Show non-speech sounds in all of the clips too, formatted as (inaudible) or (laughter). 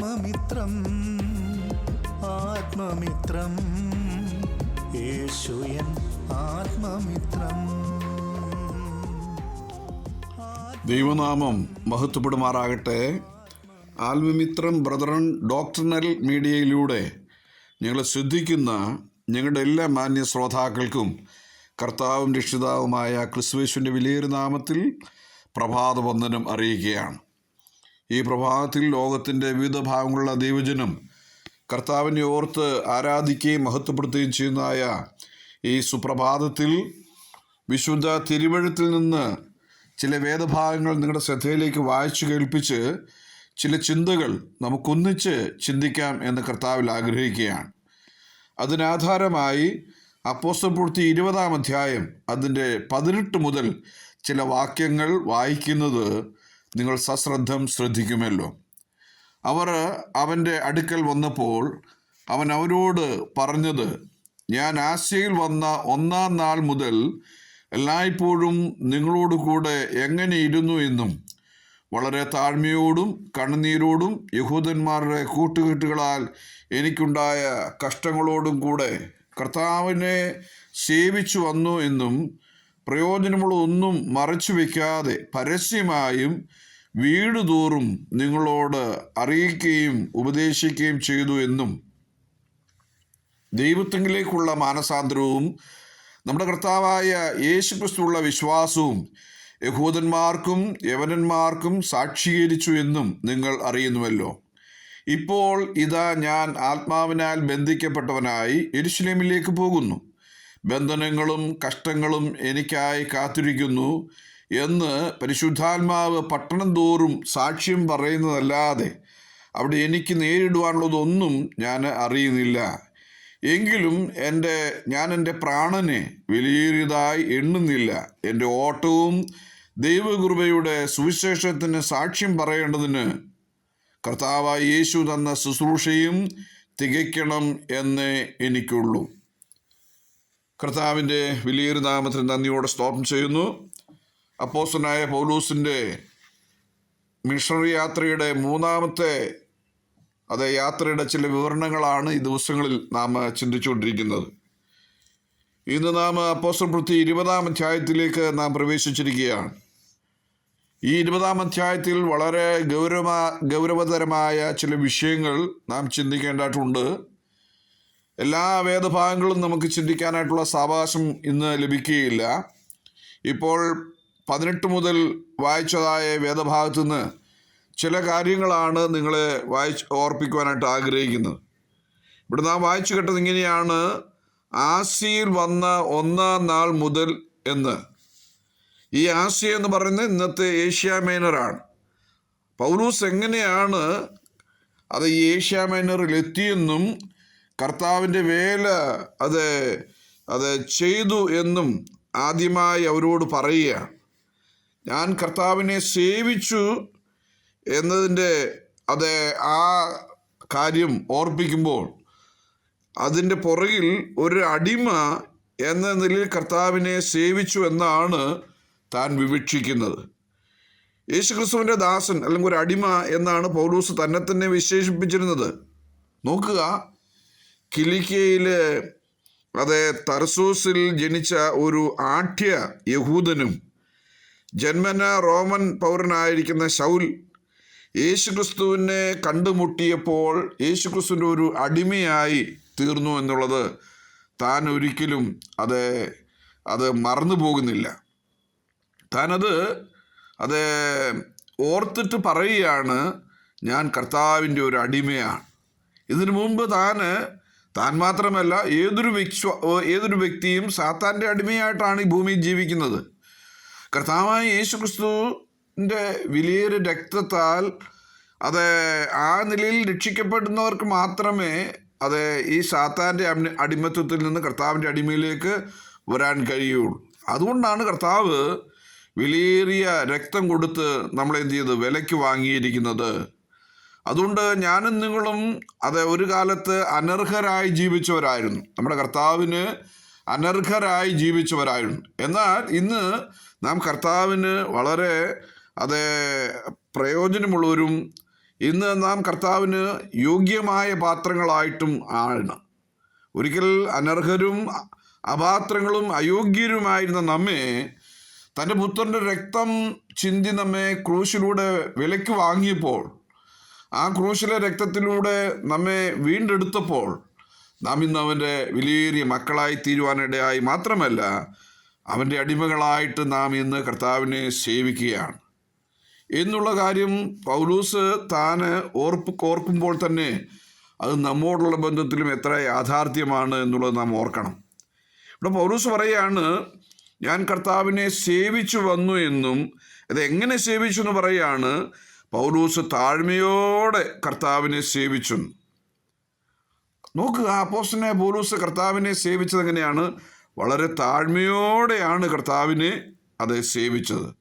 ആത്മമിത്രം ആത്മമിത്രം. യേശുയൻ ആത്മമിത്രം. ദൈവനാമം മഹത്വപ്പെടുമാറാകട്ടെ. ആത്മമിത്രം ബ്രദറൻ ഡോക്ടർണൽ മീഡിയയിലൂടെ ഞങ്ങളെ ശ്രദ്ധിക്കുന്ന ഞങ്ങളുടെ എല്ലാ മാന്യ ശ്രോതാക്കൾക്കും കർത്താവും രക്ഷിതാവുമായ ക്രിസ്തുവേശുവിന്റെ വിലയേറിയ നാമത്തിൽ പ്രഭാതവന്ദനം അറിയിക്കുകയാണ്. ഈ പ്രഭാതത്തിൽ ലോകത്തിന്റെ വിവിധ ഭാഗങ്ങളുള്ള ദൈവജനം കർത്താവിനെ ഓർത്ത് ആരാധിക്കുകയും മഹത്വപ്പെടുത്തുകയും ചെയ്യുന്നതായ ഈ സുപ്രഭാതത്തിൽ വിശുദ്ധ തിരുവഴുത്തിൽ നിന്ന് ചില വേദഭാഗങ്ങൾ നിങ്ങളുടെ ശ്രദ്ധയിലേക്ക് വായിച്ചു കേൾപ്പിച്ച് ചില ചിന്തകൾ നമുക്കൊന്നിച്ച് ചിന്തിക്കാം എന്ന് കർത്താവിൽ ആഗ്രഹിക്കുകയാണ്. അതിനാധാരമായി അപ്പോസ്തലപ്രവൃത്തി ഇരുപതാം അധ്യായം അതിന്റെ പതിനെട്ട് മുതൽ ചില വാക്യങ്ങൾ വായിക്കുന്നത് നിങ്ങൾ സശ്രദ്ധം ശ്രദ്ധിക്കുമല്ലോ. അവർ അവന്റെ അടുക്കൽ വന്നപ്പോൾ അവൻ അവരോട് പറഞ്ഞത് ഞാൻ ആശയിൽ വന്ന ഒന്നാം നാൾ മുതൽ എല്ലായ്പ്പോഴും നിങ്ങളോട് കൂടെ എങ്ങനെ ഇരുന്നു എന്നും വളരെ താഴ്മയോടും കണ്ണുനീരോടും യഹൂദന്മാരുടെ കൂട്ടുകെട്ടുകളാൽ എനിക്കുണ്ടായ കഷ്ടങ്ങളോടും കൂടെ കർത്താവിനെ സേവിച്ചു വന്നു എന്നും പ്രയോജനമുള്ള ഒന്നും മറച്ചു വയ്ക്കാതെ പരസ്യമായും വീട് തോറും നിങ്ങളോട് അറിയിക്കുകയും ഉപദേശിക്കുകയും ചെയ്തു എന്നും ദൈവത്വങ്ങളിലേക്കുള്ള മാനസാന്തരവും നമ്മുടെ കർത്താവായ യേശു ക്രിസ്തുള്ള വിശ്വാസവും യഹൂദന്മാർക്കും യവനന്മാർക്കും സാക്ഷീകരിച്ചു എന്നും നിങ്ങൾ അറിയുന്നുവല്ലോ. ഇപ്പോൾ ഇതാ ഞാൻ ആത്മാവിനാൽ ബന്ധിക്കപ്പെട്ടവനായി എരുശലേമിലേക്ക് പോകുന്നു. ബന്ധനങ്ങളും കഷ്ടങ്ങളും എനിക്കായി കാത്തിരിക്കുന്നു. എന്ന് പരിശുദ്ധാത്മാവ് പട്ടണം തോറും സാക്ഷ്യം പറയുന്നതല്ലാതെ അവിടെ എനിക്ക് നേരിടുവാനുള്ളതൊന്നും ഞാൻ അറിയുന്നില്ല. എങ്കിലും എന്റെ ഞാൻ എന്റെ പ്രാണനെ വിലയേറിയതായി എണ്ണുന്നില്ല. എന്റെ ഓട്ടവും ദൈവകൃപയുടെ സുവിശേഷത്തിന് സാക്ഷ്യം പറയേണ്ടതിന് കർത്താവായ യേശു തന്ന ശുശ്രൂഷയും തികയ്ക്കണം എന്നേ എനിക്കുള്ളൂ. കർത്താവിന്റെ വിലയേറിയ നാമത്തിന് നന്ദിയോടെ സ്റ്റോപ്പ് ചെയ്യുന്നു. അപ്പോസ്റ്റനായ പൗലൂസിന്റെ മിഷണറി യാത്രയുടെ മൂന്നാമത്തെ അത് യാത്രയുടെ ചില വിവരണങ്ങളാണ് ഈ ദിവസങ്ങളിൽ നാം ചിന്തിച്ചുകൊണ്ടിരിക്കുന്നത്. ഇന്ന് നാം അപ്പോസ്റ്റർ വൃത്തി ഇരുപതാം അധ്യായത്തിലേക്ക് നാം പ്രവേശിച്ചിരിക്കുകയാണ്. ഈ ഇരുപതാം അധ്യായത്തിൽ വളരെ ഗൗരവ ഗൗരവതരമായ ചില വിഷയങ്ങൾ നാം ചിന്തിക്കേണ്ടതായിട്ടുണ്ട്. എല്ലാ വേദഭാഗങ്ങളും നമുക്ക് ചിന്തിക്കാനായിട്ടുള്ള സാവകാശം ഇന്ന് ലഭിക്കുകയില്ല. ഇപ്പോൾ പതിനെട്ട് മുതൽ വായിച്ചതായ വേദഭാഗത്തു നിന്ന് ചില കാര്യങ്ങളാണ് നിങ്ങളെ വായിച്ച് ഓർപ്പിക്കുവാനായിട്ട് ആഗ്രഹിക്കുന്നത്. ഇവിടെ നാം വായിച്ചു കേട്ടത് ഇങ്ങനെയാണ് ആസിയിൽ വന്ന ഒന്നാം നാൾ മുതൽ എന്ന്. ഈ ആസിയ എന്ന് പറയുന്നത് ഇന്നത്തെ ഏഷ്യ മൈനറാണ് പൗലൂസ് എങ്ങനെയാണ് അത് ഈ ഏഷ്യ മൈനറിൽ എത്തിയെന്നും കർത്താവിന്റെ വേല അത് അത് ചെയ്തു എന്നും ആദ്യമായി അവരോട് പറയുക ഞാൻ കർത്താവിനെ സേവിച്ചു എന്നതിന്റെ അത് ആ കാര്യം ഓർപ്പിക്കുമ്പോൾ അതിന്റെ പുറകിൽ ഒരു അടിമ എന്ന നിലയിൽ കർത്താവിനെ സേവിച്ചു എന്നാണ് താൻ വിവക്ഷിക്കുന്നത്. യേശുക്രിസ്തുവിന്റെ ദാസൻ അല്ലെങ്കിൽ ഒരു അടിമ എന്നാണ് പൗലൂസ് തന്നെ തന്നെ വിശേഷിപ്പിച്ചിരുന്നത്. നോക്കുക കിലിക്കയിൽ അതെ തർസൂസിൽ ജനിച്ച ഒരു ആഠ്യ യഹൂദനും ജന്മന റോമൻ പൗരനായിരിക്കുന്ന ശൗൽ യേശുക്രിസ്തുവിനെ കണ്ടുമുട്ടിയപ്പോൾ യേശുക്രിസ്തുവിന്റെ ഒരു അടിമയായി തീർന്നു എന്നുള്ളത് താൻ ഒരിക്കലും അത് അത് മറന്നു പോകുന്നില്ല. താനത് അത് ഓർത്തിട്ട് പറയുകയാണ് ഞാൻ കർത്താവിന്റെ ഒരു അടിമയാണ്. ഇതിനു മുമ്പ് താൻ താൻ മാത്രമല്ല ഏതൊരു വ്യക്തി ഏതൊരു വ്യക്തിയും സാത്താന്റെ അടിമയായിട്ടാണ് ഈ ഭൂമിയിൽ ജീവിക്കുന്നത്. കർത്താവായ യേശു ക്രിസ്തുവിന്റെ വിലയേറിയ രക്തത്താൽ അത് ആ നിലയിൽ രക്ഷിക്കപ്പെടുന്നവർക്ക് മാത്രമേ അത് ഈ സാത്താന്റെ അടിമത്വത്തിൽ നിന്ന് കർത്താവിന്റെ അടിമയിലേക്ക് വരാൻ കഴിയുള്ളൂ. അതുകൊണ്ടാണ് കർത്താവ് വിലയേറിയ രക്തം കൊടുത്ത് നമ്മളെന്ത് ചെയ്ത് വിലയ്ക്ക് വാങ്ങിയിരിക്കുന്നത്. അതുകൊണ്ട് ഞാനും നിങ്ങളും അത് ഒരു കാലത്ത് അനർഹരായി ജീവിച്ചവരായിരുന്നു. നമ്മുടെ കർത്താവിന് അനർഹരായി ജീവിച്ചവരായിരുന്നു. എന്നാൽ ഇന്ന് നാം കർത്താവിന് വളരെ അത് പ്രയോജനമുള്ളവരും ഇന്ന് നാം കർത്താവിന് യോഗ്യമായ പാത്രങ്ങളായിട്ടും ആണ്. ഒരിക്കൽ അനർഹരും അപാത്രങ്ങളും അയോഗ്യരുമായിരുന്ന നമ്മെ തന്റെ പുത്രന്റെ രക്തം ചിന്തി നമ്മെ ക്രൂശിലൂടെ വിലയ്ക്ക് വാങ്ങിയപ്പോൾ ആ ക്രൂശിലെ രക്തത്തിലൂടെ നമ്മെ വീണ്ടെടുത്തപ്പോൾ നാം ഇന്ന് അവന്റെ വിലയേറിയ മക്കളായി തീരുവാനിടയായി മാത്രമല്ല അവന്റെ അടിമകളായിട്ട് നാം ഇന്ന് കർത്താവിനെ സേവിക്കുകയാണ്. എന്നുള്ള കാര്യം പൗലൂസ് താന് ഓർപ്പ് ഓർക്കുമ്പോൾ തന്നെ അത് നമ്മോടുള്ള ബന്ധത്തിലും എത്ര യാഥാർത്ഥ്യമാണ് എന്നുള്ളത് നാം ഓർക്കണം. ഇവിടെ പൗലൂസ് പറയാണ് ഞാൻ കർത്താവിനെ സേവിച്ചു വന്നു എന്നും അത് എങ്ങനെ സേവിച്ചു എന്ന് പറയാണ് പൗലൂസ് താഴ്മയോടെ കർത്താവിനെ സേവിച്ചു നോക്കുക അപ്പോസ്റ്റനെ പൗലൂസ് കർത്താവിനെ സേവിച്ചത് എങ്ങനെയാണ്? വളരെ താഴ്മയോടെയാണ് കർത്താവിനെ അത് സേവിച്ചത്.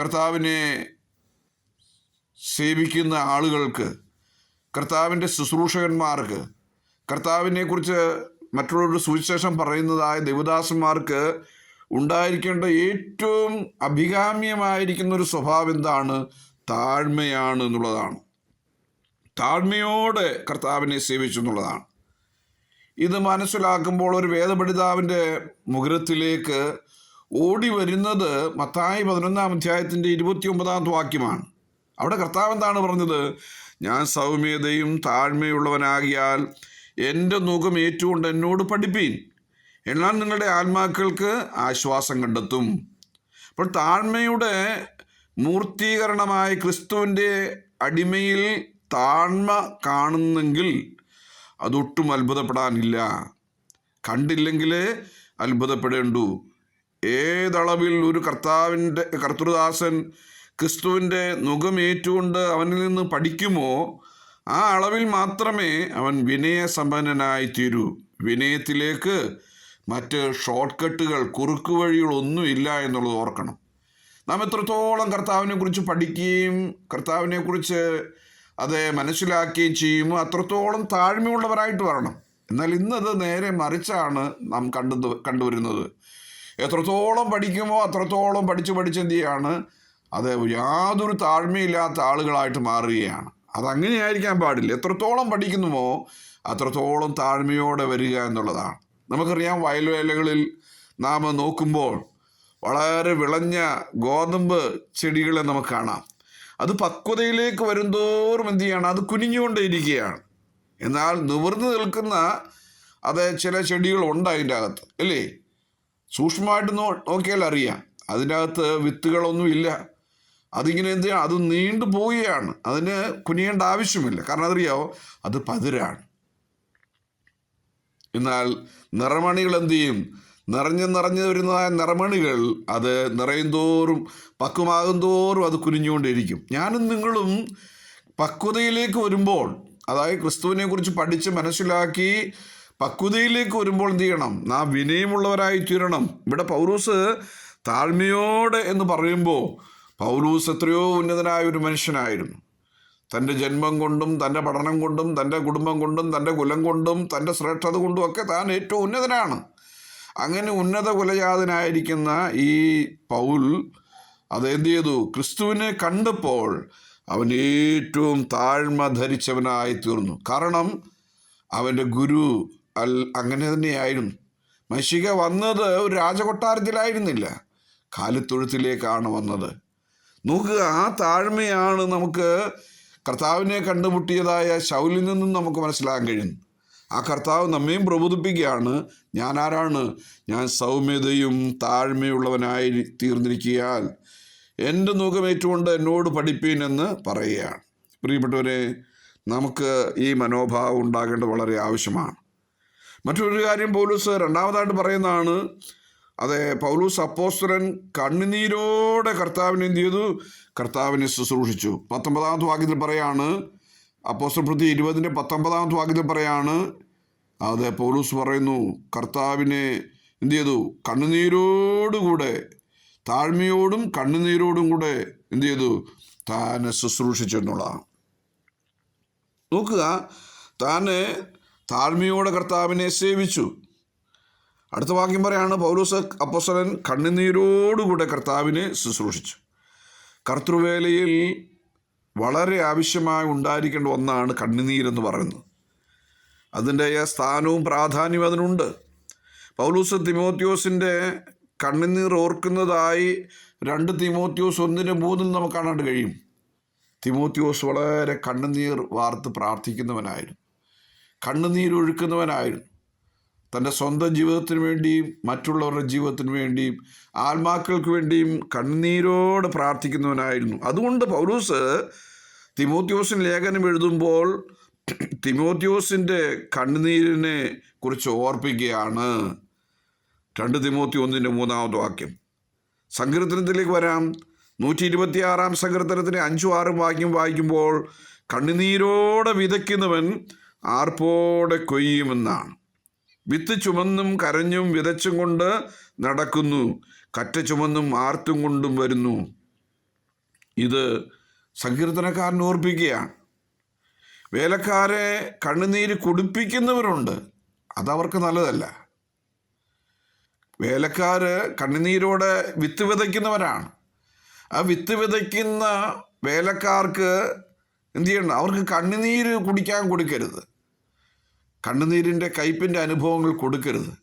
കർത്താവിനെ സേവിക്കുന്ന ആളുകൾക്ക് കർത്താവിന്റെ ശുശ്രൂഷകന്മാർക്ക് കർത്താവിനെക്കുറിച്ച് മറ്റുള്ളവരുടെ സുവിശേഷം പറയുന്നതായ ദേവദാസന്മാർക്ക് ഉണ്ടായിരിക്കേണ്ട ഏറ്റവും അഭികാമ്യമായിരിക്കുന്ന ഒരു സ്വഭാവം എന്താണ്? താഴ്മയാണ് എന്നുള്ളതാണ്. താഴ്മയോടെ കർത്താവിനെ സേവിച്ചു എന്നുള്ളതാണ്. ഇത് മനസ്സിലാക്കുമ്പോൾ ഒരു വേദപഠിതാവിന്റെ മുഖരത്തിലേക്ക് ഓടി വരുന്നത് മത്തായി പതിനൊന്നാം അധ്യായത്തിന്റെ ഇരുപത്തി ഒമ്പതാമത്തെ വാക്യമാണ്. അവിടെ കർത്താവ് എന്താണ് പറഞ്ഞത്? ഞാൻ സൗമ്യതയും താഴ്മയുള്ളവനാകിയാൽ എന്റെ മുഖം ഏറ്റുകൊണ്ട് എന്നോട് പഠിപ്പീൻ. എന്നാൽ നിങ്ങളുടെ ആത്മാക്കൾക്ക് ആശ്വാസം കണ്ടെത്തും. അപ്പോൾ താഴ്മയുടെ മൂർത്തീകരണമായ ക്രിസ്തുവിന്റെ അടിമയിൽ താഴ്മ കാണുന്നെങ്കിൽ അതൊട്ടും അത്ഭുതപ്പെടാനില്ല. കണ്ടില്ലെങ്കിൽ അത്ഭുതപ്പെടേണ്ടു. ഏതളവിൽ ഒരു കർത്താവിന്റെ കർത്തൃദാസൻ ക്രിസ്തുവിന്റെ മുഖമേറ്റുകൊണ്ട് അവനിൽ നിന്ന് പഠിക്കുമോ ആ അളവിൽ മാത്രമേ അവൻ വിനയസമ്പന്നനായി തീരൂ വിനയത്തിലേക്ക് മറ്റ് ഷോർട്ട് കട്ടുകൾ കുറുക്കു വഴികളൊന്നും ഇല്ല എന്നുള്ളത് ഓർക്കണം. നാം എത്രത്തോളം കർത്താവിനെക്കുറിച്ച് പഠിക്കുകയും കർത്താവിനെ കുറിച്ച് അത് മനസ്സിലാക്കുകയും ചെയ്യുമോ അത്രത്തോളം താഴ്മയുള്ളവരായിട്ട് വരണം. എന്നാൽ ഇന്നത് നേരെ മറിച്ചാണ് നാം കണ്ടു കണ്ടുവരുന്നത്. എത്രത്തോളം പഠിക്കുമോ അത്രത്തോളം പഠിച്ച് പഠിച്ചെന്തിയാണ് അത് യാതൊരു താഴ്മയില്ലാത്ത ആളുകളായിട്ട് മാറുകയാണ്. അതങ്ങനെയായിരിക്കാൻ പാടില്ല. എത്രത്തോളം പഠിക്കുന്നുമോ അത്രത്തോളം താഴ്മയോടെ വരിക എന്നുള്ളതാണ്. നമുക്കറിയാം വയൽവേലകളിൽ നാം നോക്കുമ്പോൾ വളരെ വിളഞ്ഞ ഗോതമ്പ് ചെടികളെ നമുക്ക് കാണാം. അത് പക്വതയിലേക്ക് വരുന്തോറും എന്ത് ചെയ്യാണ്? അത് കുനിഞ്ഞുകൊണ്ടേയിരിക്കുകയാണ്. എന്നാൽ നിവർന്നു നിൽക്കുന്ന അത് ചില ചെടികളുണ്ട് അതിന്റെ അകത്ത് അല്ലേ? സൂക്ഷ്മമായിട്ട് നോ നോക്കിയാൽ അറിയാം. അതിന്റെ അകത്ത് വിത്തുകളൊന്നും ഇല്ല. അതിങ്ങനെ എന്ത് ചെയ്യണം? അത് നീണ്ടു പോവുകയാണ്. അതിന് കുനിയേണ്ട ആവശ്യമില്ല. കാരണം അതറിയാവോ? അത് പതിരാണ്. എന്നാൽ നിറമണികൾ എന്ത് ചെയ്യും? നിറഞ്ഞ് നിറഞ്ഞു വരുന്നതായ നിറമണികൾ അത് നിറയും തോറും പക്വമാകും തോറും അത് കുനിഞ്ഞുകൊണ്ടിരിക്കും. ഞാനും നിങ്ങളും പക്വതയിലേക്ക് വരുമ്പോൾ അതായത് ക്രിസ്തുവിനെ കുറിച്ച് പഠിച്ച് മനസ്സിലാക്കി പക്വതയിലേക്ക് വരുമ്പോൾ എന്ത് ചെയ്യണം? നാം വിനയമുള്ളവരായി തീരണം. ഇവിടെ പൗരൂസ് താഴ്മയോടെ എന്ന് പറയുമ്പോൾ പൗലൂസ് എത്രയോ ഉന്നതനായ ഒരു മനുഷ്യനായിരുന്നു. തന്റെ ജന്മം കൊണ്ടും തന്റെ പഠനം കൊണ്ടും തന്റെ കുടുംബം കൊണ്ടും തന്റെ കുലം കൊണ്ടും തന്റെ ശ്രേഷ്ഠത കൊണ്ടും ഒക്കെ താൻ ഏറ്റവും ഉന്നതനാണ്. അങ്ങനെ ഉന്നത കുലജാതനായിരിക്കുന്ന ഈ പൗൽ അതെന്ത് ചെയ്തു? ക്രിസ്തുവിനെ കണ്ടപ്പോൾ അവൻ ഏറ്റവും താഴ്മ ധരിച്ചവനായി തീർന്നു. കാരണം അവന്റെ ഗുരു അൽ അങ്ങനെ തന്നെയായിരുന്നു. മഷിക വന്നത് ഒരു രാജകൊട്ടാരത്തിലായിരുന്നില്ല. കാലിത്തൊഴുത്തിലേക്കാണ് വന്നത്. നോക്കുക ആ താഴ്മയാണ് നമുക്ക് കർത്താവിനെ കണ്ടുമുട്ടിയതായ ശൗലിൽ നിന്നും നമുക്ക് മനസ്സിലാക്കാൻ കഴിയുന്നു. ആ കർത്താവ് നമ്മയും പ്രബോധിപ്പിക്കുകയാണ്. ഞാൻ ആരാണ്? ഞാൻ സൗമ്യതയും താഴ്മയുള്ളവനായി തീർന്നിരിക്കിയാൽ എന്റെ നൂകമേറ്റുകൊണ്ട് എന്നോട് പഠിപ്പീൻ എന്ന് പറയുകയാണ്. പ്രിയപ്പെട്ടവരെ നമുക്ക് ഈ മനോഭാവം ഉണ്ടാകേണ്ടത് വളരെ ആവശ്യമാണ്. മറ്റൊരു കാര്യം പൗലൂസ് രണ്ടാമതായിട്ട് പറയുന്നതാണ്. അതെ പൗലൂസ് അപ്പോസ്തലൻ കണ്ണുനീരോടെ കർത്താവിനെ എന്ത് ചെയ്തു? കർത്താവിനെ ശുശ്രൂഷിച്ചു. പത്തൊമ്പതാമത്തെ വാക്യത്തിൽ പറയാണ് അപ്പോസ്തൃ പ്രതി ഇരുപതിന്റെ പത്തൊമ്പതാമത്തെ വാക്യത്തിൽ പറയാണ് അതെ പൗലൂസ് പറയുന്നു കർത്താവിനെ എന്ത് ചെയ്തു കണ്ണുനീരോടുകൂടെ താഴ്മയോടും കണ്ണുനീരോടും കൂടെ എന്ത് ചെയ്തു താനെ ശുശ്രൂഷിച്ചെന്നുള്ളതാണ് നോക്കുക താന് താഴ്മയോടെ കർത്താവിനെ സേവിച്ചു. അടുത്ത വാക്യം പറയാണ് പൗലൂസ് അപ്പോസ്തലൻ കണ്ണുനീരോടുകൂടെ കർത്താവിനെ ശുശ്രൂഷിച്ചു. കർത്തൃവേലയിൽ വളരെ ആവശ്യമായി ഉണ്ടായിരിക്കേണ്ട ഒന്നാണ് കണ്ണുനീരെന്ന് പറയുന്നത്. അതിന്റെ സ്ഥാനവും പ്രാധാന്യവും അതിനുണ്ട്. പൗലൂസ് തിമോത്യോസിന്റെ കണ്ണുനീർ ഓർക്കുന്നതായി രണ്ട് തിമോത്യോസ് ഒന്നിന് മൂന്നിൽ നമുക്ക് കാണാൻ കഴിയും. തിമോത്യോസ് വളരെ കണ്ണുനീർ വാർത്ത് പ്രാർത്ഥിക്കുന്നവനായിരുന്നു. കണ്ണുനീരൊഴുക്കുന്നവനായിരുന്നു തന്റെ സ്വന്തം ജീവിതത്തിന് വേണ്ടിയും മറ്റുള്ളവരുടെ ജീവിതത്തിന് വേണ്ടിയും ആത്മാക്കൾക്ക് വേണ്ടിയും കണ്ണുനീരോട് പ്രാർത്ഥിക്കുന്നവനായിരുന്നു. അതുകൊണ്ട് പൗലൂസ് തിമോത്യോസിന് ലേഖനം എഴുതുമ്പോൾ തിമോത്യോസിന്റെ കണ്ണുനീരിനെ കുറിച്ച് ഓർപ്പിക്കുകയാണ് രണ്ട് തിമോത്തി ഒന്നിന്റെ മൂന്നാമത് വാക്യം. സങ്കീർത്തനത്തിലേക്ക് വരാം. നൂറ്റി ഇരുപത്തിയാറാം സങ്കീർത്തനത്തിന് അഞ്ചും ആറും വാക്യം വായിക്കുമ്പോൾ കണ്ണുനീരോടെ വിതയ്ക്കുന്നവൻ ആർപ്പോടെ കൊയ്യുമെന്നാണ്. വിത്ത് ചുമന്നും കരഞ്ഞും വിതച്ചും കൊണ്ട് നടക്കുന്നു. കറ്റ ചുമന്നും ആർത്തും കൊണ്ടും വരുന്നു. ഇത് സങ്കീർത്തനക്കാരൻ ഓർപ്പിക്കുകയാണ്. വേലക്കാരെ കണ്ണുനീര് കുടിപ്പിക്കുന്നവരുണ്ട്. അതവർക്ക് നല്ലതല്ല. വേലക്കാർ കണ്ണുനീരോടെ വിത്ത് വിതയ്ക്കുന്നവരാണ്. ആ വിത്ത് വിതയ്ക്കുന്ന വേലക്കാർക്ക് എന്ത് ചെയ്യണം? അവർക്ക് കണ്ണുനീര് കുടിക്കാൻ കൊടുക്കരുത്. കണ്ണുനീരിന്റെ കയ്പിന്റെ അനുഭവങ്ങൾ കൊടുക്കരുത്.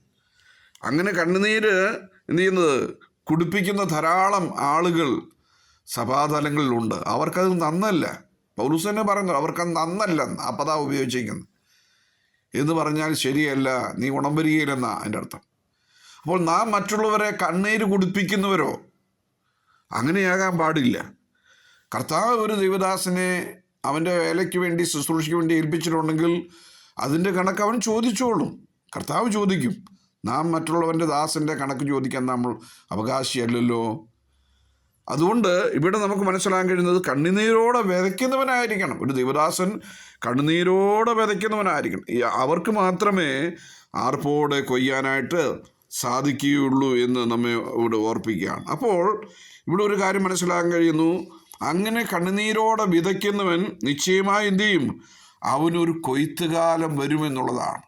അങ്ങനെ കണ്ണുനീര് എന്ത് ചെയ്യുന്നത്? കുടിപ്പിക്കുന്ന ധാരാളം ആളുകൾ സഭാതലങ്ങളിലുണ്ട്. അവർക്കത് നന്നല്ല. പൗലൂസ് തന്നെ പറയുന്നു അവർക്ക് നന്നല്ല ആ പദ ഉപയോഗിച്ചിരിക്കുന്നത്. എന്ന് പറഞ്ഞാൽ ശരിയല്ല നീ ഉണമ്പരികയില്ലെന്നാ അതിന്റെ അർത്ഥം. അപ്പോൾ നാം മറ്റുള്ളവരെ കണ്ണീര് കുടിപ്പിക്കുന്നവരോ? അങ്ങനെയാകാൻ പാടില്ല. കർത്താവ് ഒരു ദൈവദാസനെ അവന്റെ വേലയ്ക്ക് വേണ്ടി ശുശ്രൂഷയ്ക്ക് വേണ്ടി ഏൽപ്പിച്ചിട്ടുണ്ടെങ്കിൽ അതിന്റെ കണക്ക് അവൻ ചോദിച്ചോളും. കർത്താവ് ചോദിക്കും നാം മറ്റുള്ളവന്റെ ദാസന്റെ കണക്ക് ചോദിക്കാൻ നമ്മൾ അവകാശിയല്ലല്ലോ? അതുകൊണ്ട് ഇവിടെ നമുക്ക് മനസ്സിലാക്കാൻ കഴിയുന്നത് കണ്ണുനീരോടെ വിതയ്ക്കുന്നവനായിരിക്കണം. ഒരു ദൈവദാസൻ കണ്ണുനീരോടെ വിതയ്ക്കുന്നവനായിരിക്കണം. അവർക്ക് മാത്രമേ ആർപ്പോടെ കൊയ്യാനായിട്ട് സാധിക്കുകയുള്ളൂ എന്ന് നമ്മെ ഇവിടെ ഓർപ്പിക്കുകയാണ്. അപ്പോൾ ഇവിടെ ഒരു കാര്യം മനസ്സിലാക്കാൻ കഴിയുന്നു. അങ്ങനെ കണ്ണുനീരോടെ വിതയ്ക്കുന്നവൻ നിശ്ചയമായി എന്തു ചെയ്യും? അവനൊരു കൊയ്ത്തുകാലം വരുമെന്നുള്ളതാണ്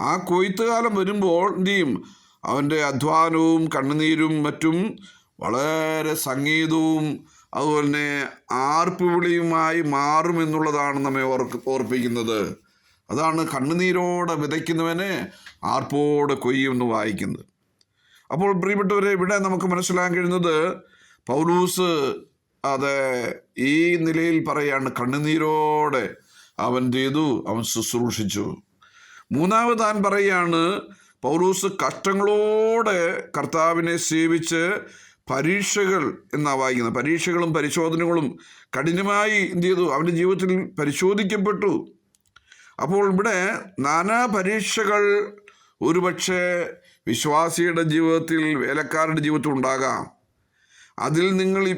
ആ കൊയ്ത്തുകാലം വരുമ്പോൾ എന്തു ചെയ്യും? അവന്റെ അധ്വാനവും കണ്ണുനീരും മറ്റും വളരെ സംഗീതവും അതുപോലെ തന്നെ ആർപ്പുവിളിയുമായി മാറുമെന്നുള്ളതാണ് നമ്മെ ഓർപ്പിക്കുന്നത്. അതാണ് കണ്ണുനീരോടെ വിതയ്ക്കുന്നവനെ ആർപ്പോടെ കൊയ്യുമെന്ന് വായിക്കുന്നത്. അപ്പോൾ പ്രിയപ്പെട്ടവരെ ഇവിടെ നമുക്ക് മനസ്സിലാക്കാൻ കഴിയുന്നത് പൗലൂസ് അത് ഈ നിലയിൽ പറയാണ് കണ്ണുനീരോടെ അവൻ ചെയ്തു അവൻ ശുശ്രൂഷിച്ചു. മൂന്നാമത് താൻ പറയാണ് പൗലൂസ് കഷ്ടങ്ങളോടെ കർത്താവിനെ സേവിച്ച് പരീക്ഷകൾ എന്നാ വായിക്കുന്നത്. പരീക്ഷകളും പരിശോധനകളും കഠിനമായി എന്ത് ചെയ്തു? അവന്റെ ജീവിതത്തിൽ പരിശോധിക്കപ്പെട്ടു. അപ്പോൾ ഇവിടെ നാനാ പരീക്ഷകൾ ഒരുപക്ഷെ വിശ്വാസിയുടെ ജീവിതത്തിൽ വേലക്കാരുടെ ജീവിതത്തിൽ ഉണ്ടാകാം. അതിൽ നിങ്ങൾ ഈ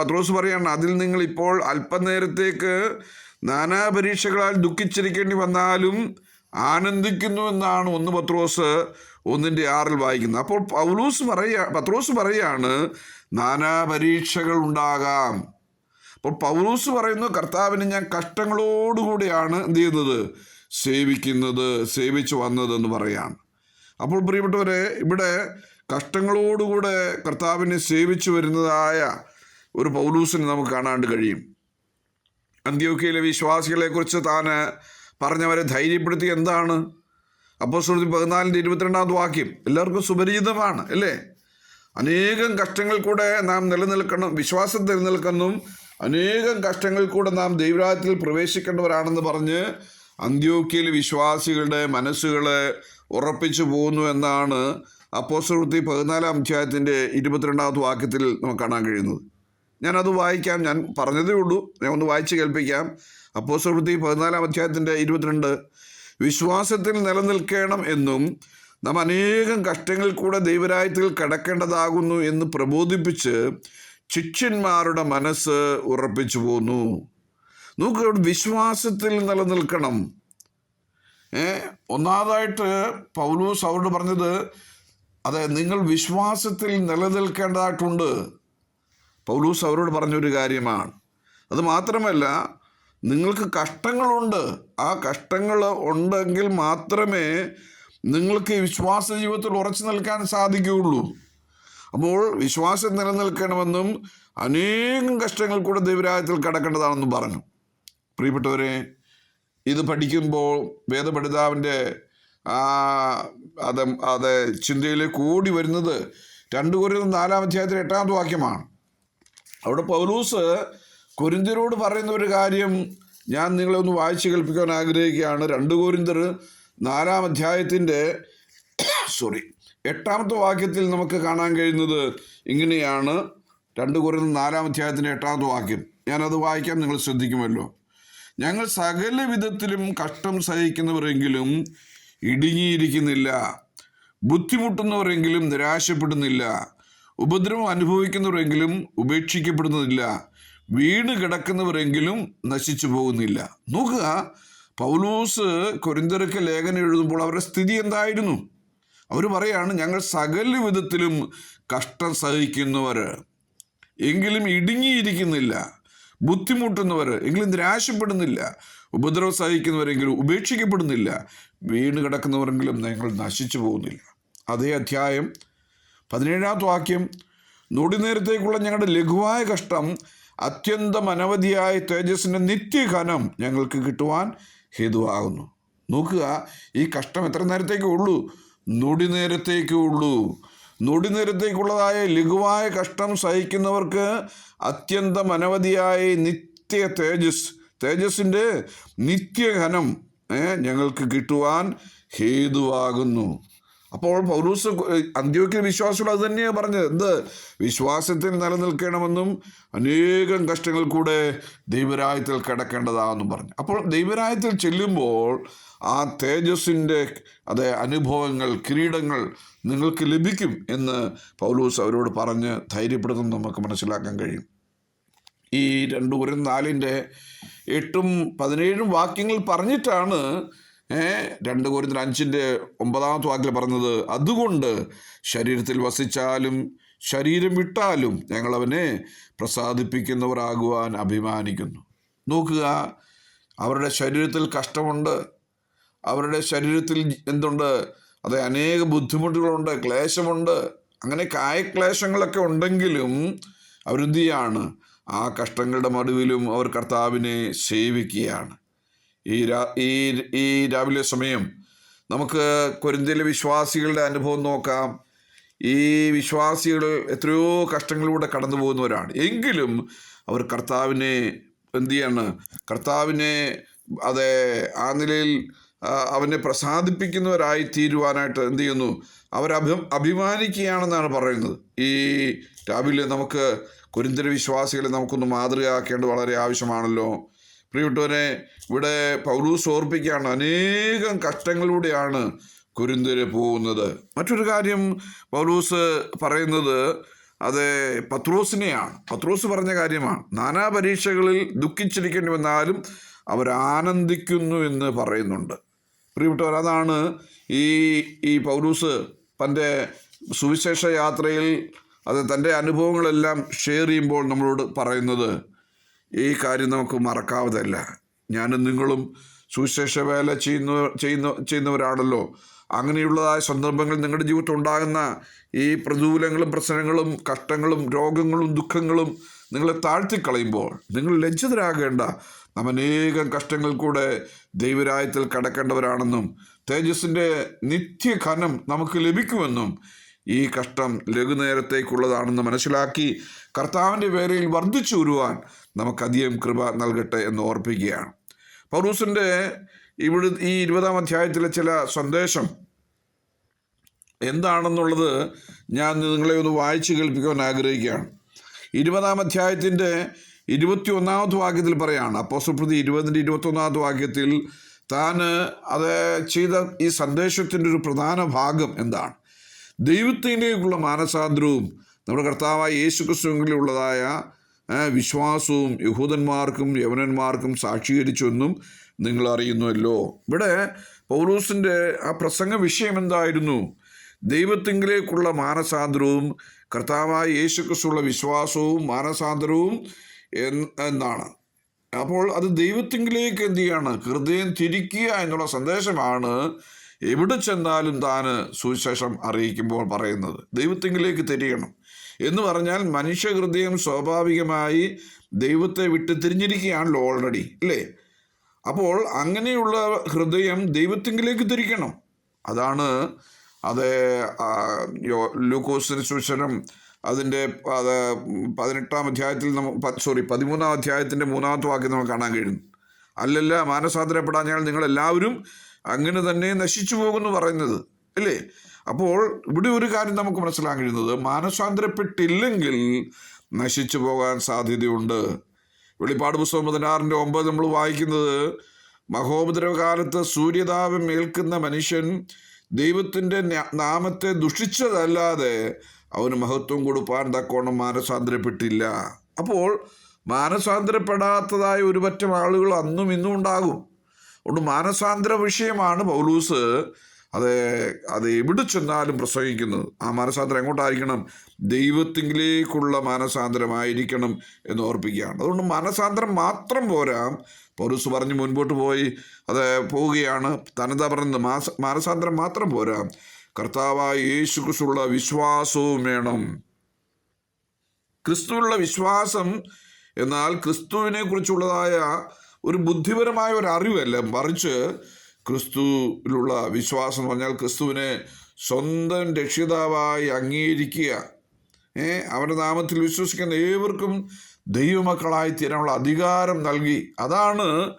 പത്രോസ് പറയാണ് അതിൽ നിങ്ങൾ ഇപ്പോൾ അല്പനേരത്തേക്ക് നാനാ പരീക്ഷകളാൽ ദുഃഖിച്ചിരിക്കേണ്ടി വന്നാലും ആനന്ദിക്കുന്നു എന്നാണ് ഒന്ന് പത്രോസ് ഒന്നിന്റെ ആറിൽ വായിക്കുന്നത് അപ്പോൾ പൗലൂസ് പറയുക പത്രോസ് പറയാണ് നാനാ പരീക്ഷകൾ ഉണ്ടാകാം. അപ്പോൾ പൗലൂസ് പറയുന്നു കർത്താവിനെ ഞാൻ കഷ്ടങ്ങളോടുകൂടിയാണ് എന്ത് ചെയ്യുന്നത്? സേവിക്കുന്നത് സേവിച്ചു വന്നതെന്ന് പറയാണ്. അപ്പോൾ പ്രിയപ്പെട്ടവരെ ഇവിടെ കഷ്ടങ്ങളോടുകൂടെ കർത്താവിനെ സേവിച്ചു വരുന്നതായ ഒരു പൗലൂസിനെ നമുക്ക് കാണാണ്ട് കഴിയും. അന്ത്യോക്കയിലെ വിശ്വാസികളെക്കുറിച്ച് താൻ പറഞ്ഞവരെ ധൈര്യപ്പെടുത്തി എന്താണ്? അപ്പോൾ ശ്രുതി പതിനാലിന്റെ ഇരുപത്തിരണ്ടാമത് വാക്യം. എല്ലാവർക്കും സുപരിചിതമാണ് അല്ലേ? അനേകം കഷ്ടങ്ങൾ കൂടെ നാം നിലനിൽക്കണം വിശ്വാസം നിലനിൽക്കണം. അനേകം കഷ്ടങ്ങൾ കൂടെ നാം ദൈവരാജ്യത്തിൽ പ്രവേശിക്കേണ്ടവരാണെന്ന് പറഞ്ഞ് അന്ത്യോക്കിയിൽ വിശ്വാസികളുടെ മനസ്സുകളെ ഉറപ്പിച്ചു പോകുന്നു എന്നാണ് അപ്പോസ്തലവൃത്തി പതിനാലാം അധ്യായത്തിന്റെ ഇരുപത്തിരണ്ടാമത്തെ വാക്യത്തിൽ നമുക്ക് കാണാൻ കഴിയുന്നത്. ഞാനത് വായിക്കാം ഞാൻ പറഞ്ഞതേ ഉള്ളൂ. ഞാൻ ഒന്ന് വായിച്ച് കേൾപ്പിക്കാം. അപ്പോസ്തലവൃത്തി പതിനാലാം അധ്യായത്തിന്റെ ഇരുപത്തിരണ്ട്. വിശ്വാസത്തിൽ നിലനിൽക്കണം എന്നും നാം അനേകം കഷ്ടങ്ങൾ കൂടെ ദൈവരായത്തിൽ കടക്കേണ്ടതാകുന്നു എന്ന് പ്രബോധിപ്പിച്ച് ശിഷ്യന്മാരുടെ മനസ്സ് ഉറപ്പിച്ചു പോന്നു. നമുക്ക് വിശ്വാസത്തിൽ നിലനിൽക്കണം. ഏ ഒന്നാമതായിട്ട് പൗലൂസ് അവരോട് പറഞ്ഞത് അതെ നിങ്ങൾ വിശ്വാസത്തിൽ നിലനിൽക്കേണ്ടതായിട്ടുണ്ട്. പൗലൂസ് അവരോട് പറഞ്ഞൊരു കാര്യമാണ്. അത് മാത്രമല്ല നിങ്ങൾക്ക് കഷ്ടങ്ങളുണ്ട്. ആ കഷ്ടങ്ങൾ ഉണ്ടെങ്കിൽ മാത്രമേ നിങ്ങൾക്ക് വിശ്വാസ ജീവിതത്തിൽ ഉറച്ചു നിൽക്കാൻ സാധിക്കുകയുള്ളൂ. അപ്പോൾ വിശ്വാസം നിലനിൽക്കണമെന്നും അനേകം കഷ്ടങ്ങൾ കൂടെ ദൈവരാജ്യത്തിൽ കടക്കേണ്ടതാണെന്നും പറഞ്ഞു. പ്രിയപ്പെട്ടവരെ ഇത് പഠിക്കുമ്പോൾ വേദപഠിതാവിന്റെ അത് അത് ചിന്തയിലേക്ക് കൂടി വരുന്നത് രണ്ട് കുരുന്ന് നാലാം അധ്യായത്തിൽ എട്ടാമത്തെ വാക്യമാണ്. അവിടെ പൗലൂസ് കൊരിന്തിയരോട് പറയുന്ന ഒരു കാര്യം ഞാൻ നിങ്ങളെ ഒന്ന് വായിച്ച് കേൾപ്പിക്കാൻ ആഗ്രഹിക്കുകയാണ്. രണ്ട് കോരിന്തർ നാലാം അധ്യായത്തിന്റെ (coughs) സോറി എട്ടാമത്തെ വാക്യത്തിൽ നമുക്ക് കാണാൻ കഴിയുന്നത് ഇങ്ങനെയാണ്. രണ്ട് കുരുന്ന് നാലാം അധ്യായത്തിന്റെ എട്ടാമത്തെ വാക്യം. ഞാനത് വായിക്കാൻ നിങ്ങൾ ശ്രദ്ധിക്കുമല്ലോ. ഞങ്ങൾ സകല വിധത്തിലും കഷ്ടം സഹിക്കുന്നവരെങ്കിലും ഇടുങ്ങിയിരിക്കുന്നില്ല. ബുദ്ധിമുട്ടുന്നവരെങ്കിലും നിരാശപ്പെടുന്നില്ല ഉപദ്രവം അനുഭവിക്കുന്നവരെങ്കിലും ഉപേക്ഷിക്കപ്പെടുന്നില്ല വീണ് കിടക്കുന്നവരെങ്കിലും നശിച്ചു പോകുന്നില്ല. നോക്കുക പൗലൂസ് കൊരിന്തരക്ക് ലേഖനം എഴുതുമ്പോൾ അവരുടെ സ്ഥിതി എന്തായിരുന്നു? അവർ പറയാണ് ഞങ്ങൾ സകല വിധത്തിലും കഷ്ടം സഹിക്കുന്നവർ എങ്കിലും ഇടുങ്ങിയിരിക്കുന്നില്ല ബുദ്ധിമുട്ടുന്നവർ എങ്കിലും നിരാശപ്പെടുന്നില്ല ഉപദ്രവം സഹിക്കുന്നവരെങ്കിലും ഉപേക്ഷിക്കപ്പെടുന്നില്ല വീണ് കിടക്കുന്നവരെങ്കിലും ഞങ്ങൾ നശിച്ചു പോകുന്നില്ല. അതേ അധ്യായം പതിനേഴാമത്തെ വാക്യം. നൊടിനേരത്തേക്കുള്ള ഞങ്ങളുടെ ലഘുവായ കഷ്ടം അത്യന്തം അനവധിയായ തേജസ്സിന്റെ നിത്യഘനം ഞങ്ങൾക്ക് കിട്ടുവാൻ ഹേതുവാകുന്നു. നോക്കുക ഈ കഷ്ടം എത്ര നേരത്തേക്കേ ഉള്ളൂ? നൊടി നേരത്തേക്കേ ഉള്ളൂ. നൊടി നേരത്തേക്കുള്ളതായ ലഘുവായ കഷ്ടം സഹിക്കുന്നവർക്ക് അത്യന്തം അനവധിയായ നിത്യ തേജസ് തേജസ്സിന്റെ നിത്യഘനം ഞങ്ങൾക്ക് കിട്ടുവാൻ ഹേതുവാകുന്നു. അപ്പോൾ പൗലൂസ് അന്ത്യോക്കിയ വിശ്വാസികൾ അത് തന്നെയാണ് പറഞ്ഞത്. എന്ത്? വിശ്വാസത്തിൽ നിലനിൽക്കണമെന്നും അനേകം കഷ്ടങ്ങൾ കൂടെ ദൈവരായത്തിൽ കിടക്കേണ്ടതാണെന്നും പറഞ്ഞു. അപ്പോൾ ദൈവരായത്തിൽ ചെല്ലുമ്പോൾ ആ തേജസ്സിന്റെ അതെ അനുഭവങ്ങൾ കിരീടങ്ങൾ നിങ്ങൾക്ക് ലഭിക്കും എന്ന് പൗലൂസ് അവരോട് പറഞ്ഞ് ധൈര്യപ്പെടുത്തുന്നത് നമുക്ക് മനസ്സിലാക്കാൻ കഴിയും. ഈ രണ്ട് കുരം നാലിന്റെ എട്ടും പതിനേഴും വാക്യങ്ങൾ പറഞ്ഞിട്ടാണ് രണ്ട് കോരിന്തൽ അഞ്ചിന്റെ ഒമ്പതാമത്തെ വാക്കിൽ പറഞ്ഞത് അതുകൊണ്ട് ശരീരത്തിൽ വസിച്ചാലും ശരീരം വിട്ടാലും ഞങ്ങളവനെ പ്രസാദിപ്പിക്കുന്നവരാകുവാൻ അഭിമാനിക്കുന്നു. നോക്കുക അവരുടെ ശരീരത്തിൽ കഷ്ടമുണ്ട്. അവരുടെ ശരീരത്തിൽ എന്തുണ്ട്? അത് അനേക ബുദ്ധിമുട്ടുകളുണ്ട് ക്ലേശമുണ്ട്. അങ്ങനെ കായക്ലേശങ്ങളൊക്കെ ഉണ്ടെങ്കിലും അവരെന്ത് ചെയ്യാണ്? ആ കഷ്ടങ്ങളുടെ മടുവിലും അവർ കർത്താവിനെ സേവിക്കുകയാണ്. ഈ ഈ ഈ രാവിലെ സമയം നമുക്ക് കൊരിന്തിയിലെ വിശ്വാസികളുടെ അനുഭവം നോക്കാം. ഈ വിശ്വാസികൾ എത്രയോ കഷ്ടങ്ങളിലൂടെ കടന്നു പോകുന്നവരാണ്. എങ്കിലും അവർ കർത്താവിനെ എന്ത് ചെയ്യാണ് കർത്താവിനെ അതെ ആ നിലയിൽ അവനെ പ്രസാദിപ്പിക്കുന്നവരായി തീരുവാനായിട്ട് എന്ത് ചെയ്യുന്നു? അവർ അഭി അഭിമാനിക്കുകയാണെന്നാണ് പറയുന്നത്. ഈ രാവിലെ നമുക്ക് കുരിന്തര വിശ്വാസികളെ നമുക്കൊന്ന് മാതൃകയാക്കേണ്ടത് വളരെ ആവശ്യമാണല്ലോ. പ്രിയപ്പെട്ടവരെ ഇവിടെ പൗലൂസ് ഓർപ്പിക്കുകയാണ് അനേകം കഷ്ടങ്ങളിലൂടെയാണ് കുരുന്തര് പോകുന്നത്. മറ്റൊരു കാര്യം പൗലൂസ് പറയുന്നത് അത് പത്രോസിനെയാണ്. പത്രോസ് പറഞ്ഞ കാര്യമാണ്. നാനാ പരീക്ഷകളിൽ ദുഃഖിച്ചിരിക്കേണ്ടി വന്നാലും അവർ ആനന്ദിക്കുന്നു എന്ന് പറയുന്നുണ്ട്. പ്രിയപ്പെട്ടവർ അതാണ് ഈ ഈ പൗലൂസ് തന്റെ സുവിശേഷ യാത്രയിൽ അത് തന്റെ അനുഭവങ്ങളെല്ലാം ഷെയർ ചെയ്യുമ്പോൾ നമ്മളോട് പറയുന്നത്. ഈ കാര്യം നമുക്ക് മറക്കാവതല്ല ഞാനും നിങ്ങളും സുവിശേഷ വേല ചെയ്യുന്ന ചെയ്യുന്ന ചെയ്യുന്നവരാണല്ലോ. അങ്ങനെയുള്ളതായ സന്ദർഭങ്ങൾ നിങ്ങളുടെ ജീവിതത്തിൽ ഉണ്ടാകുന്ന ഈ പ്രതികൂലങ്ങളും പ്രശ്നങ്ങളും കഷ്ടങ്ങളും രോഗങ്ങളും ദുഃഖങ്ങളും നിങ്ങളെ താഴ്ത്തിക്കളയുമ്പോൾ നിങ്ങൾ ലജ്ജിതരാകേണ്ട. നാം അനേകം കഷ്ടങ്ങൾ കൂടെ ദൈവരായത്തിൽ കടക്കേണ്ടവരാണെന്നും തേജസ്സിന്റെ നിത്യഘനം നമുക്ക് ലഭിക്കുമെന്നും ഈ കഷ്ടം ലഘുനേരത്തേക്കുള്ളതാണെന്ന് മനസ്സിലാക്കി കർത്താവിന്റെ പേരിൽ വർദ്ധിച്ചു വരുവാൻ നമുക്കധികം കൃപ നൽകട്ടെ എന്ന് ഓർപ്പിക്കുകയാണ്. പൗറൂസിന്റെ ഇവിടെ ഈ ഇരുപതാം അധ്യായത്തിലെ ചില സന്ദേശം എന്താണെന്നുള്ളത് ഞാൻ നിങ്ങളെ ഒന്ന് വായിച്ച് കേൾപ്പിക്കുവാൻ ആഗ്രഹിക്കുകയാണ്. ഇരുപതാം അധ്യായത്തിന്റെ ഇരുപത്തി ഒന്നാമത്തെ വാക്യത്തിൽ പറയാണ് അപ്പോസപ്രതി ഇരുപതിന്റെ ഇരുപത്തൊന്നാമത്തെ വാക്യത്തിൽ താൻ അത് ചെയ്ത ഈ സന്ദേശത്തിന്റെ ഒരു പ്രധാന ഭാഗം എന്താണ്? ദൈവത്തിലേക്കുള്ള മാനസാന്തരവും നമ്മുടെ കർത്താവായ യേശു ക്രിസ്തുവിലുള്ളതായ വിശ്വാസവും യഹൂദന്മാർക്കും യവനന്മാർക്കും സാക്ഷീകരിച്ചെന്നും നിങ്ങൾ അറിയുന്നുവല്ലോ ഇവിടെ പൗലൂസിന്റെ ആ പ്രസംഗ വിഷയം എന്തായിരുന്നു? ദൈവത്തിങ്കിലേക്കുള്ള മാനസാന്തരവും കർത്താവായ യേശുക്രിസ്തുള്ള വിശ്വാസവും മാനസാന്തരവും എന്നാണ്. അപ്പോൾ അത് ദൈവത്തിങ്കിലേക്ക് എന്ത് ചെയ്യാണ്? ഹൃദയം തിരിക്കുക എന്നുള്ള സന്ദേശമാണ് എവിടെ ചെന്നാലും താന് സുവിശേഷം അറിയിക്കുമ്പോൾ പറയുന്നത്. ദൈവത്തിങ്കിലേക്ക് തിരിയണം. എന്ന് പറഞ്ഞാൽ മനുഷ്യഹൃദയം സ്വാഭാവികമായി ദൈവത്തെ വിട്ട് തിരിഞ്ഞിരിക്കുകയാണല്ലോ ഓൾറെഡി അല്ലേ? അപ്പോൾ അങ്ങനെയുള്ള ഹൃദയം ദൈവത്തിങ്കിലേക്ക് തിരിക്കണം. അതാണ് അത് ലൂക്കോസിന് സുശനം അതിന്റെ അത് പതിനെട്ടാം അധ്യായത്തിൽ നമുക്ക് സോറി പതിമൂന്നാം അധ്യായത്തിന്റെ മൂന്നാമത്തെ വാക്യം നമുക്ക് കാണാൻ കഴിയും. അല്ലല്ല മാനസാന്തരപ്പെടാഞ്ഞാൽ നിങ്ങളെല്ലാവരും അങ്ങനെ തന്നെ നശിച്ചു പോകുന്നു പറയുന്നത് അല്ലേ? അപ്പോൾ ഇവിടെ ഒരു കാര്യം നമുക്ക് മനസ്സിലാക്കാൻ കഴിയുന്നത്. മാനസാന്തരപ്പെട്ടില്ലെങ്കിൽ നശിച്ചു പോകാൻ സാധ്യതയുണ്ട്. വെളിപ്പാട് പുസ്തകം പതിനാറിന്റെ ഒമ്പത് നമ്മൾ വായിക്കുന്നത് മഹോപദ്രവകാലത്ത് സൂര്യതാപം ഏൽക്കുന്ന മനുഷ്യൻ ദൈവത്തിന്റെ നാമത്തെ ദുഷിച്ചതല്ലാതെ അവന് മഹത്വം കൊടുപ്പാൻ തക്കോണം മാനസാന്തരപ്പെട്ടില്ല. അപ്പോൾ മാനസാന്തരപ്പെടാത്തതായ ഒരുപറ്റം ആളുകൾ അന്നും ഇന്നും ഉണ്ടാകും. അതുകൊണ്ട് മാനസാന്തര വിഷയമാണ് പൗലൂസ് അത് അത് എവിടെ ചെന്നാലും പ്രസംഗിക്കുന്നത് ആ മാനസാന്തരം എങ്ങോട്ടായിരിക്കണം? ദൈവത്തിങ്കിലേക്കുള്ള മാനസാന്തരമായിരിക്കണം എന്ന് ഓർപ്പിക്കുകയാണ്. അതുകൊണ്ട് മാനസാന്തരം മാത്രം പോരാ. പൗരസ് പറഞ്ഞ് മുൻപോട്ട് പോയി അത് പോവുകയാണ്. തനത പറഞ്ഞത്? മാസ മാനസാന്തരം മാത്രം പോരാ. കർത്താവായ യേശു ക്രിസ്തുള്ള വിശ്വാസവും വേണം. ക്രിസ്തുവിലുള്ള വിശ്വാസം എന്നാൽ ക്രിസ്തുവിനെ കുറിച്ചുള്ളതായ ഒരു ബുദ്ധിപരമായ ഒരു അറിവല്ല. മറിച്ച് ക്രിസ്തുവിലുള്ള വിശ്വാസം എന്ന് പറഞ്ഞാൽ ക്രിസ്തുവിനെ സ്വന്തം രക്ഷിതാവായി അംഗീകരിക്കുക. ഏ അവന്റെ നാമത്തിൽ വിശ്വസിക്കുന്ന ഏവർക്കും ദൈവമക്കളായി തീരാനുള്ള അധികാരം നൽകി. അതാണ്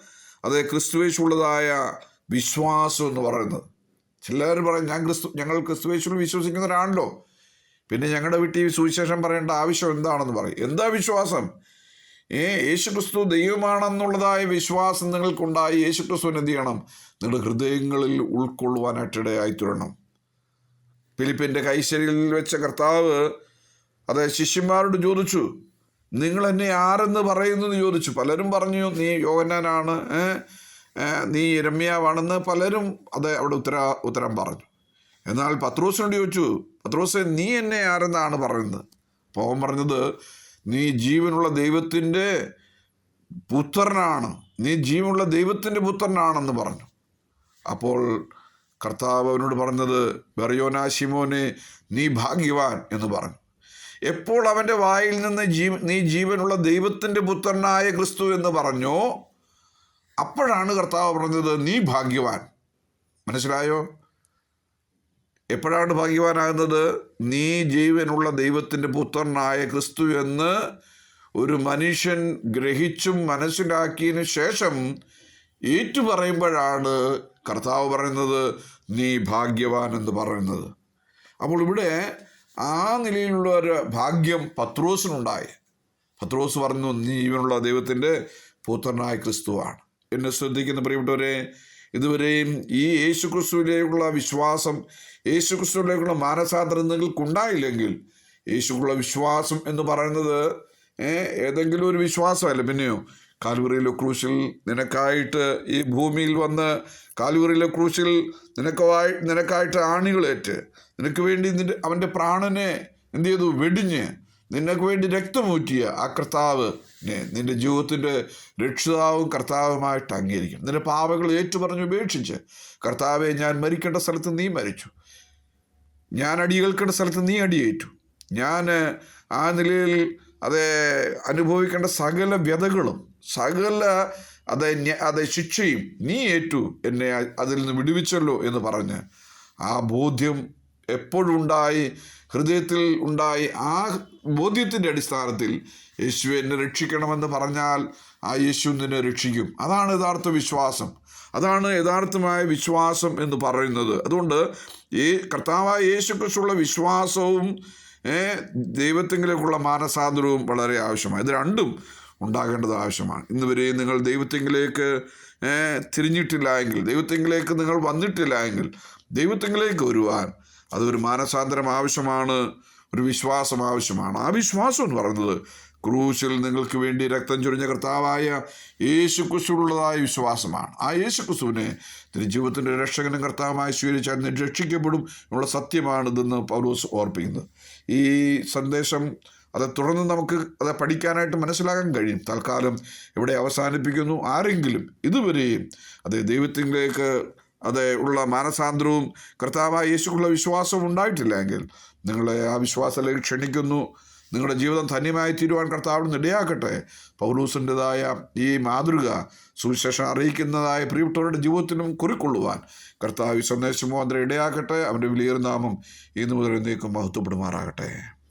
അത് ക്രിസ്തുവേശുള്ളതായ വിശ്വാസം എന്ന് പറയുന്നത്. ചിലർ പറയും ഞാൻ ക്രിസ്തു ഞങ്ങൾ ക്രിസ്തുവേശുവിൽ വിശ്വസിക്കുന്നവരാണല്ലോ. പിന്നെ ഞങ്ങളുടെ വീട്ടിൽ സുവിശേഷം പറയേണ്ട ആവശ്യം എന്താണെന്ന് പറയും. എന്താ വിശ്വാസം? ഏ യേശുക്രിസ്തു ദൈവമാണെന്നുള്ളതായ വിശ്വാസം നിങ്ങൾക്കുണ്ടായി. യേശുക്രിസ്തുവിനെ എന്ത് ചെയ്യണം? നിങ്ങളുടെ ഹൃദയങ്ങളിൽ ഉൾക്കൊള്ളുവാനായിട്ടിടയായി തുടരണം. ഫിലിപ്പിന്റെ കൈശരിയിൽ വെച്ച കർത്താവ് അത് ശിഷ്യന്മാരോട് ചോദിച്ചു നിങ്ങൾ എന്നെ ആരെന്ന് പറയുന്നു? എന്ന് ചോദിച്ചു. പലരും പറഞ്ഞു നീ യോഗനാനാണ് നീ രമ്യാവാണെന്ന് പലരും അത് അവിടെ ഉത്തര ഉത്തരം പറഞ്ഞു. എന്നാൽ പത്രോസിനോട് ചോദിച്ചു പത്രോസ് നീ എന്നെ ആരെന്നാണ് പറയുന്നത്? അപ്പോൾ അവൻ പറഞ്ഞത് നീ ജീവനുള്ള ദൈവത്തിന്റെ പുത്രനാണ്. നീ ജീവനുള്ള ദൈവത്തിന്റെ പുത്രനാണെന്ന് പറഞ്ഞു. അപ്പോൾ കർത്താവ് അവനോട് പറഞ്ഞത് ബെറിയോനാ ശിമോനെ നീ ഭാഗ്യവാൻ എന്ന് പറഞ്ഞു. എപ്പോൾ അവന്റെ വായിൽ നിന്ന് ജീ നീ ജീവനുള്ള ദൈവത്തിന്റെ പുത്രനായ ക്രിസ്തു എന്ന് പറഞ്ഞോ അപ്പോഴാണ് കർത്താവ് പറഞ്ഞത് നീ ഭാഗ്യവാൻ മനസ്സിലായോ? എപ്പോഴാണ് ഭാഗ്യവാനാകുന്നത്? നീ ജീവനുള്ള ദൈവത്തിന്റെ പുത്രനായ ക്രിസ്തു എന്ന് ഒരു മനുഷ്യൻ ഗ്രഹിച്ചും മനസ്സിലാക്കിയതിന് ശേഷം ഏറ്റുപറയുമ്പോഴാണ് കർത്താവ് പറയുന്നത് നീ ഭാഗ്യവാൻ എന്ന് പറയുന്നത്. അപ്പോൾ ഇവിടെ ആ നിലയിലുള്ള ഒരു ഭാഗ്യം പത്രോസിനുണ്ടായി. പത്രോസ് പറഞ്ഞു നീ ജീവനുള്ള ദൈവത്തിന്റെ പുത്രനായ ക്രിസ്തുവാണ്. എന്നെ ശ്രദ്ധിക്കുന്ന പ്രിയപ്പെട്ടവരെ ഇതുവരെയും ഈ യേശു ക്രിസ്തുവിലേക്കുള്ള വിശ്വാസം യേശു ക്രിസ്തുവിലേക്കുള്ള മാനസാന്തരം നിങ്ങൾക്കുണ്ടായില്ലെങ്കിൽ യേശുക്കുള്ള വിശ്വാസം എന്ന് പറയുന്നത് ഏതെങ്കിലും ഒരു വിശ്വാസമല്ല? പിന്നെയോ കാൽവറിയിലെ ക്രൂശിൽ നിനക്കായിട്ട് ഈ ഭൂമിയിൽ വന്ന് കാൽവറിയിലെ ക്രൂശിൽ നിനക്കായി നിനക്കായിട്ട് ആണികളേറ്റ് നിനക്ക് വേണ്ടി നിന്റെ അവന്റെ പ്രാണനെ എന്ത് ചെയ്തു? വെടിഞ്ഞ് നിനക്ക് വേണ്ടി രക്തമൂറ്റിയ ആ കർത്താവ് നിന്റെ ജീവിതത്തിന്റെ രക്ഷിതാവും കർത്താവുമായിട്ട് അംഗീകരിക്കണം നിന്റെ പാവകൾ ഏറ്റുപറഞ്ഞ് ഉപേക്ഷിച്ച് കർത്താവെ ഞാൻ മരിക്കേണ്ട സ്ഥലത്ത് നീ മരിച്ചു. ഞാൻ അടിയേൽക്കേണ്ട സ്ഥലത്ത് നീ അടിയേറ്റു. ഞാൻ ആ നിലയിൽ അത് അനുഭവിക്കേണ്ട സകല വ്യതകളും സകല അത് അത് ശിക്ഷയും നീ ഏറ്റു. എന്നെ അതിൽ നിന്ന് വിടുവിച്ചല്ലോ എന്ന് പറഞ്ഞ് ആ ബോധ്യം എപ്പോഴും ഉണ്ടായി ഹൃദയത്തിൽ ഉണ്ടായി ആ ബോധ്യത്തിന്റെ അടിസ്ഥാനത്തിൽ യേശു എന്നെ രക്ഷിക്കണമെന്ന് പറഞ്ഞാൽ ആ യേശു നിന്നെ രക്ഷിക്കും. അതാണ് യഥാർത്ഥ വിശ്വാസം. അതാണ് യഥാർത്ഥമായ വിശ്വാസം എന്ന് പറയുന്നത്. അതുകൊണ്ട് ഈ കർത്താവായ യേശു കൃഷിയുള്ള വിശ്വാസവും ദൈവത്തെങ്കിലേക്കുള്ള മാനസാന്തരവും വളരെ ആവശ്യമാണ്. ഇത് രണ്ടും ഉണ്ടാകേണ്ടത് ആവശ്യമാണ്. ഇന്ന് വരെയും നിങ്ങൾ ദൈവത്തെങ്കിലേക്ക് തിരിഞ്ഞിട്ടില്ല എങ്കിൽ ദൈവത്തെങ്കിലേക്ക് നിങ്ങൾ വന്നിട്ടില്ല എങ്കിൽ ദൈവത്തെങ്കിലേക്ക് വരുവാൻ അതൊരു മാനസാന്തരം ആവശ്യമാണ് ഒരു വിശ്വാസം ആവശ്യമാണ്. ആ വിശ്വാസം എന്ന് പറയുന്നത് ക്രൂശിൽ നിങ്ങൾക്ക് വേണ്ടി രക്തം ചൊരിഞ്ഞ കർത്താവായ യേശു ക്രിസ്തുവിനുള്ളതായ വിശ്വാസമാണ്. ആ യേശു ക്രിസ്തുവിനെ തിരു ജീവിതത്തിന്റെ രക്ഷകനും കർത്താവുമായി സ്വീകരിച്ചാൽ രക്ഷിക്കപ്പെടും എന്നുള്ള സത്യമാണ് ഇതെന്ന് പൗലോസ് ഓർപ്പിക്കുന്നത് ഈ സന്ദേശം അത് തുടർന്ന് നമുക്ക് അത് പഠിക്കാനായിട്ട് മനസ്സിലാക്കാൻ കഴിയും. തൽക്കാലം ഇവിടെ അവസാനിപ്പിക്കുന്നു. ആരെങ്കിലും ഇതുവരെയും അത് ദൈവത്തിലേക്ക് അത് ഉള്ള മാനസാന്തരവും കർത്താവായ യേശുക്കുള്ള വിശ്വാസവും ഉണ്ടായിട്ടില്ലെങ്കിൽ നിങ്ങളെ ആ വിശ്വാസത്തിലേക്ക് ക്ഷണിക്കുന്നു. നിങ്ങളുടെ ജീവിതം ധന്യമായി തീരുവാൻ കർത്താവിന് ഇടയാക്കട്ടെ. പൗലൂസിന്റെതായ ഈ മാതൃക സുവിശേഷം അറിയിക്കുന്നതായ പ്രിയപ്പെട്ടവരുടെ ജീവിതത്തിനും കുറിക്കൊള്ളുവാൻ കർത്താവ് സന്ദേശമോ അതിനെ ഇടയാക്കട്ടെ. അവന്റെ വിലയേറുന്നാമം ഇന്ന് മുതൽ എന്നേക്കും മഹത്വപ്പെടുമാറാകട്ടെ.